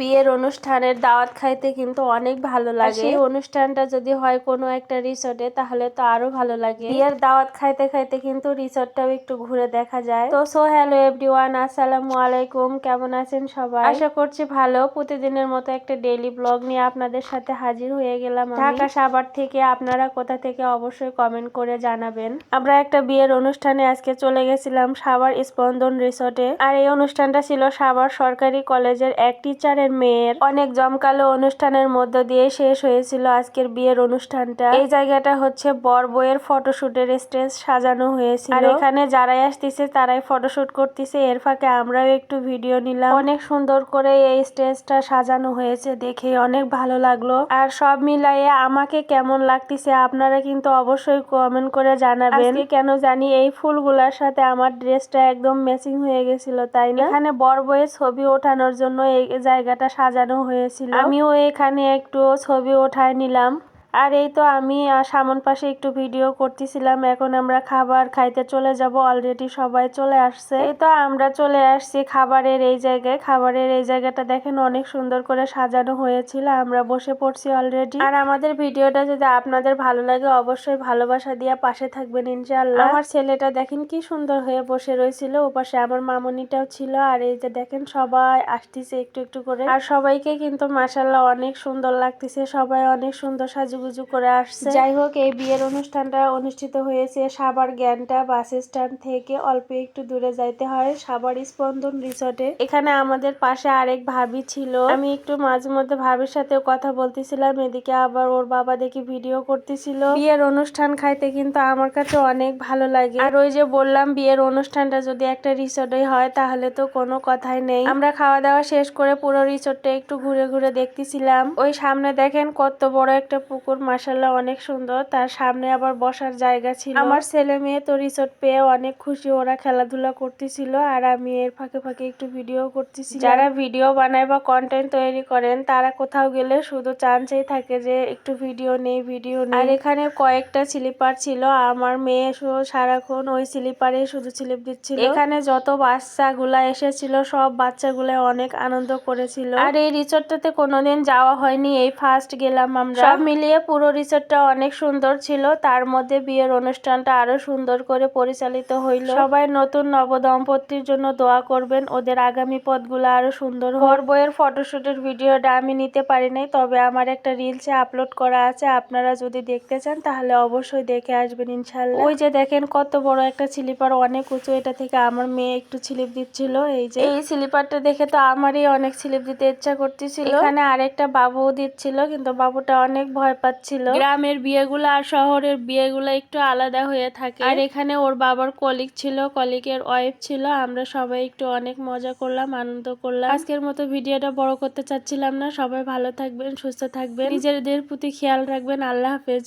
বিয়ের অনুষ্ঠানের দাওয়াত খাইতে কিন্তু অনেক ভালো লাগে। সেই অনুষ্ঠানটা যদি হয় কোনো একটা রিসোর্টে তাহলে তো আরও ভালো লাগে। বিয়ের দাওয়াত খাইতে খাইতে কিন্তু রিসোর্টটাও একটু ঘুরে দেখা যায়। তো সো হ্যালো এভরিওয়ান আসসালামু আলাইকুম কেমন আছেন সবাই? আশা করছি ভালো। প্রতিদিনের মতো একটা ডেইলি ব্লগ নিয়ে আপনাদের সাথে হাজির হয়ে গেলাম। ঢাকা সাভার থেকে আপনারা কোথা থেকে অবশ্যই কমেন্ট করে জানাবেন। আমরা একটা বিয়ের অনুষ্ঠানে আজকে চলে গেছিলাম সাভার স্পন্দন রিসোর্টে আর এই অনুষ্ঠানটা ছিল সাভার সরকারি কলেজের এক টিচারের মেয়ের অনেক জমকালো অনুষ্ঠানের মধ্য দিয়ে শেষ হয়েছিল আজকের বিয়ের অনুষ্ঠানটা। এই জায়গাটা হচ্ছে বর বইয়ের ফটোশুটের স্টেজ সাজানো হয়েছিল। আর এখানে যারাই আসতেছে, তারাই ফটোশুট করতেছে। এর ফাঁকে আমরাও একটু ভিডিও নিলাম। অনেক সুন্দর করে এই স্টেজটা সাজানো হয়েছে দেখে অনেক ভালো লাগল। আর সব মিলাইয়ে আমাকে কেমন লাগতেছে আপনারা কিন্তু অবশ্যই কমেন্ট করে জানাবেন। কেন জানি এই ফুলগুলার সাথে আমার ড্রেসটা একদম ম্যাচিং হয়ে গেছিল, তাই না? এখানে বর বইয়ের ছবি ওঠানোর জন্য এই জায়গাটা সাজানো হয়েছিল। আমিও এখানে একটু ছবি ওঠায় নিলাম। আর এই তো আমি সামন পাশে একটু ভিডিও করতেছিলাম। এখন আমরা খাবার খাইতে চলে যাব। অলরেডি সবাই চলে আসছে। এই তো আমরা চলে আসছি খাবারের এই জায়গায়। খাবারের এই জায়গাটা দেখেন অনেক সুন্দর করে সাজানো হয়েছিল। আমরা বসে পড়ছি অলরেডি আর আমাদের ভিডিওটা যদি আপনাদের ভালো লাগে, অবশ্যই ভালোবাসা দিয়ে পাশে থাকবেন ইনশাআল্লাহ। আমার ছেলেটা দেখেন কি সুন্দর হয়ে বসে রয়েছিল ওপাশে আমার মামনিটাও ছিল। আর এই যে দেখেন সবাই আসতেছে একটু একটু করে। আর সবাইকে কিন্তু মাসাল্লাহ অনেক সুন্দর লাগতেছে। সবাই অনেক সুন্দর সাজুগুজু করে আসছে। যাই হোক, এই বিয়ের অনুষ্ঠানটা অনুষ্ঠিত হয়েছে সাবার জ্ঞানটা বাস স্ট্যান্ড থেকে। অল্প একটু দূরে যাইতে হয় সাবার স্পন্দন রিসোর্টে। এখানে আমাদের পাশে আরেক ভাবি ছিল। আমি একটু মাঝে মধ্যে ভাবির সাথেও কথা বলতেছিলাম, এদিকে আবার ওর বাবা দেখি ভিডিও করতেছিল। বিয়ের অনুষ্ঠান খাইতে কিন্তু আমার কাছে অনেক ভালো লাগে। আর ওই যে বললাম, বিয়ের অনুষ্ঠানটা যদি একটা রিসোর্টে হয়, তাহলে তো কোনো কথাই নেই। আমরা খাওয়া দাওয়া শেষ করে পুরো রিসোর্টটা একটু ঘুরে ঘুরে দেখতেছিলাম। ওই সামনে দেখেন কত বড় একটা পুকুর মাসাল্লাহ অনেক সুন্দর। তার সামনে আবার বসার জায়গা ছিল। আমার ছেলে মেয়ে তো রিসোর্ট পেয়ে অনেক খুশি। ওরা খেলাধুলা করতেছিল আর আমি এর ফাঁকে ফাঁকে একটু ভিডিও করতেছি যারা ভিডিও বানায় বা কন্টেন্ট তৈরি করেন, তারা কোথাও গেলে শুধু চান্সেই থাকে যে একটু ভিডিও নেই ভিডিও নেই। আর এখানে কয়েকটা স্লিপার ছিল। আমার মেয়ে সারাক্ষণ ওই স্লিপারে শুধু স্লিপ দিচ্ছিল। এখানে যত বাচ্চাগুলা এসেছিল, সব বাচ্চাগুলো অনেক আনন্দ করেছিল। আর এই রিসোর্টটাতে কোনোদিন যাওয়া হয়নি। এই ফার্স্ট গেলাম আমরা। সব মিলিয়ে পুরো রিসোর্টটা অনেক সুন্দর ছিল। তার মধ্যে বিয়ের অনুষ্ঠানটা আরও সুন্দর করে পরিচালিত হইল। সবাই নতুন নবদম্পতির জন্য দোয়া করবেন। ওদের আগামী পথগুলো আরও সুন্দর ঘর বইয়ের ফটোশুটের ভিডিওটা আমি নিতে পারি নাই, তবে আমার একটা রিলসে আপলোড করা আছে। আপনারা যদি দেখতে চান, তাহলে অবশ্যই দেখে আসবেন ইনশাল্লাহ ওই যে দেখেন কত বড় একটা স্লিপার, অনেক উঁচু। এটা থেকে আমার মেয়ে একটু স্লিপ দিচ্ছিল। এই যে এই স্লিপারটা দেখে তো আমারই অনেক স্লিপ দিতে ইচ্ছা করতেছিল। এখানে আরেকটা বাবু দিচ্ছিল, কিন্তু বাবুটা অনেক ভয় পাচ্ছিল। গ্রামের বিয়েগুলো আর শহরের বিয়েগুলো একটু আলাদা হয়ে থাকে। আর এখানে ওর বাবার কলিক ছিল কলিগের ওয়াইফ ছিল। আমরা সবাই একটু অনেক মজা করলাম আনন্দ করলাম। আজকের মতো ভিডিওটা বড় করতে চাচ্ছিলাম না। সবাই ভালো থাকবেন সুস্থ থাকবেন। নিজেদের প্রতি খেয়াল রাখবেন। আল্লাহ হাফেজ।